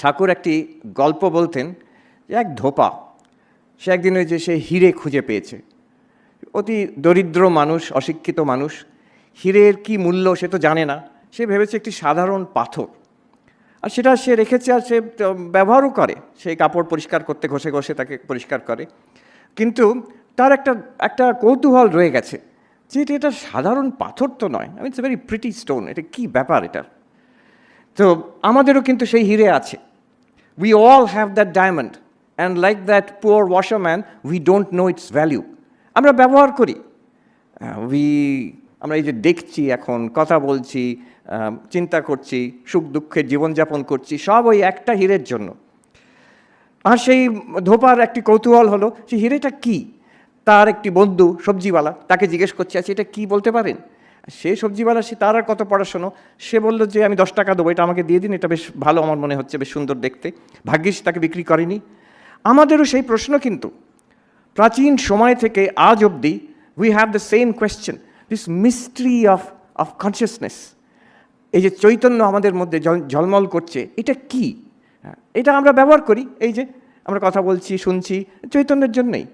ঠাকুর একটি গল্প বলতেন যে এক ধোপা, সে একদিন ওই যে সে হিরে খুঁজে পেয়েছে। অতি দরিদ্র মানুষ, অশিক্ষিত মানুষ, হীরের কি মূল্য সে তো জানে না। সে ভেবেছে একটি সাধারণ পাথর। আর সেটা সে রেখেছে আর সে ব্যবহারও করে। সেই কাপড় পরিষ্কার করতে ঘষে ঘষে তাকে পরিষ্কার করে। কিন্তু তার একটা একটা কৌতূহল রয়ে গেছে যে এটা এটা সাধারণ পাথর তো নয়। আমি ইটস ভেরি প্রিটি স্টোন এটা কী ব্যাপার এটার? তো আমাদেরও কিন্তু সেই হিরে আছে। We all have that diamond and like that poor washerman we don't know its value আমরা ব্যবহার করি। উই আমরা এই যে দেখছি এখন, কথা বলছি চিন্তা করছি, সুখ দুঃখের জীবনযাপন করছি, সব ওই একটা হীরের জন্য। আর সেই ধোপার একটি কৌতূহল হলো যে হিরেটা কি? তার একটি বন্ধু, সবজিওয়ালা, তাকে জিজ্ঞেস করছে আচ্ছা এটা কি বলতে পারেন? সে সবজিওয়ালা সে তার আর কত পড়াশোনা? সে বলল যে, আমি দশ টাকা দেবো, এটা আমাকে দিয়ে দিন, এটা বেশ ভালো আমার মনে হচ্ছে, বেশ সুন্দর দেখতে। ভাগ্যিস তাকে বিক্রি করেনি। আমাদেরও সেই প্রশ্ন কিন্তু। প্রাচীন সময় থেকে আজ অবধি we have the same question this mystery of of consciousness এই যে চৈতন্য আমাদের মধ্যে ঝলমল করছে, এটা কি? এটা আমরা ব্যবহার করি, এই যে আমরা কথা বলছি, শুনছি, চৈতন্যের জন্যই।